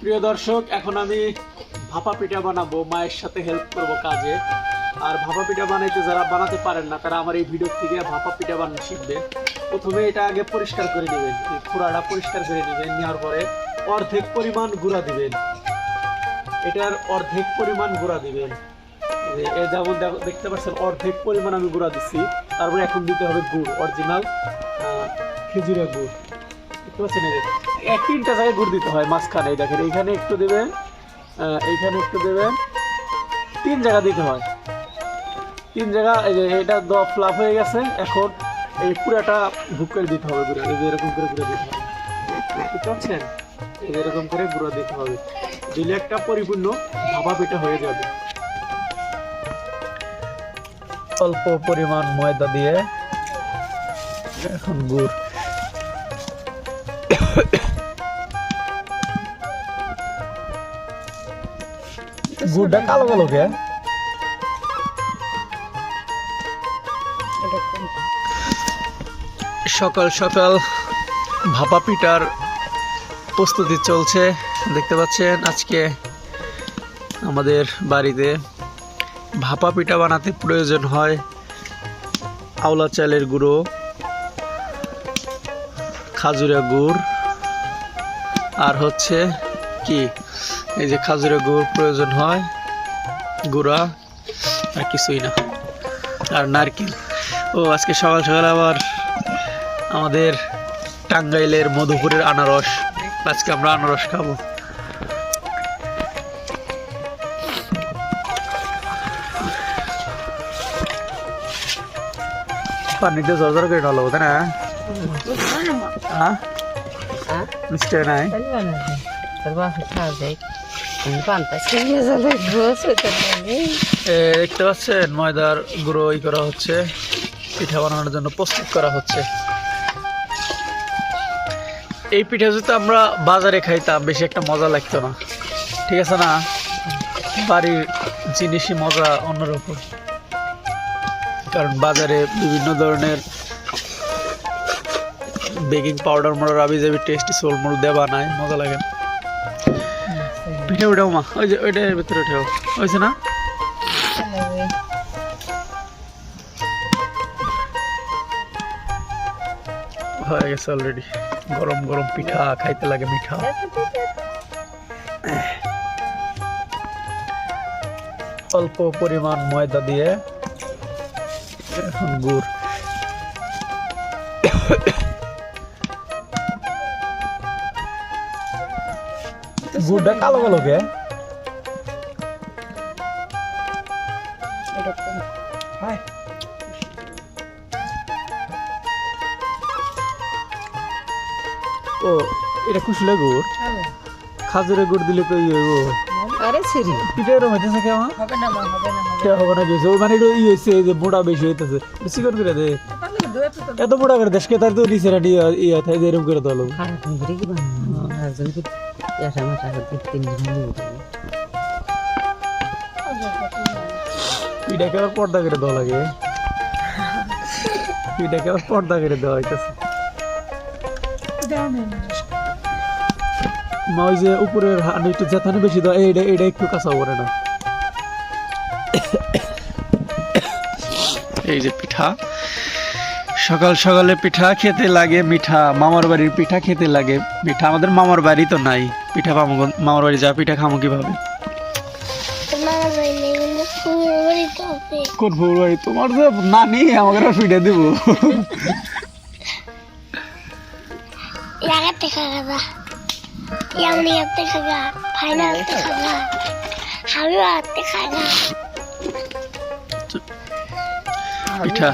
প্রিয় দর্শক, এখন আমি ভাপা পিঠা বানাবো, মায়ের সাথে হেল্প করব কাজে। আর ভাপা পিঠা বানাইতে যারা বানাতে পারেন না, তারা আমার এই ভিডিও থেকে ভাপা পিঠা বানানো শিখবে। প্রথমে এটা আগে পরিষ্কার করে নেবেন খোড়াটা পরিষ্কার করে নেবেন, নেওয়ার পরে অর্ধেক পরিমাণ গুঁড়া দিবেন। এটার অর্ধেক পরিমাণ গুঁড়া দিবেন। যেমন দেখো- দেখতে পাচ্ছেন, অর্ধেক পরিমাণ আমি গুঁড়া দিচ্ছি। তারপরে এখন দিতে হবে গুড় অরিজিনাল খেজুরের গুড়। দেখতে পাচ্ছেন এক তিনটা জায়গায় গুড় দিতে হয়, মাঝখানে দেখেন, এইখানে একটু দেবেন এইখানে একটু দেবেন, তিন জায়গা দিতে হয়। তিন জায়গা, এই যে এটা ফ্লাপ হয়ে গেছে, এখন এই পুরাটা ভুক করে দিতে হবে গুঁড়ো এই যে এরকম করে গুঁড়ো দিতে হবে। দেখতে পাচ্ছেন এই যে এরকম করে গুঁড়ো দিতে হবে। দিলে একটা পরিপূর্ণ ভাপা পিঠা হয়ে যাবে। অল্প পরিমাণ ময়দা দিয়ে এখন গুড়। গুড়টা কালো কালো কে? সকাল সকাল ভাপা পিঠার প্রস্তুতি চলছে, দেখতে পাচ্ছেন আজকে আমাদের বাড়িতে ভাপা পিঠা বানাতে প্রয়োজন হয় আওলা চালের গুঁড়ো, খাজুরা গুড়, আর হচ্ছে কি? এই যে খাজুরা গুড় প্রয়োজন হয় গুড়া আর কিছুই না আর নারকেল। ও আজকে সকাল সকাল আবার আমাদের টাঙ্গাইলের মধুপুরের আনারস। আজকে আমরা আনারস খাব। পানিতে জল জল করে ঢালো তাই না? নাই পিঠা বানানোর জন্য প্রস্তুত করা হচ্ছে। এই পিঠা যদি আমরা বাজারে খাইতাম, বেশি একটা মজা লাগতো না। ঠিক আছে না? বাড়ির জিনিসই মজা অন্যরকম। কারণ বাজারে বিভিন্ন ধরনের বেকিং পাউডার মোড় রাবি যাবি টেস্টি সোল মোড় দেওয়া বানায় মজা লাগে না। পিঠে উঠাও মা। ওই যে ওইটার ভিতরে উঠাও। হয়েছে না? হয়ে গেছে অলরেডি গরম গরম পিঠা, খাইতে লাগে মিঠা। অল্প পরিমাণ ময়দা দিয়ে এখন গুড়। গুড়টা কালো কালো কে? ও এটা কুশলে গুড়? খাজুরের গুড় দিলে তো ইয়ে গো আরে ছিরি পিঠা এরকম হইতেছে কেমন? হবে না মা হবে না কে হবে না গেছে ওই মানে এটা ই হয়েছে যে মোটা বেশি হইতেছে। বেশি করে করে দে। এত মোটা করে দেশকে তার তো নিচে না ইয়ে ইয়ে থাকে এরকম করে দলো খারাপ হয়ে গেলে কি বানাবো? একজন কি নিয়ে পিঠাকে আবার পর্দা করে দেওয়া লাগে পিঠাকে আবার পর্দা করে দেওয়া হইতেছে মা ওই যে উপরের হানি একটু জেথানি বেশি দেওয়া এইটা এইটা একটু কাঁচা করে না এই যে পিঠা। সকাল সকালে পিঠা খেতে লাগে মিঠা মামার বাড়ির পিঠা খেতে লাগে। মিঠা আমাদের মামার বাড়ি তো নাই। পিঠা পাবো মামার বাড়ি যা পিঠা খামো কীভাবে? ফুল বাড়ি তোমার যে নানি আমাকে পিঠা দিব। ইয়াগাতে খাগা ইয়ামনি আতে খাগা ফাইনাল আতে খাগা হাবিব আতে খাগা পিঠা।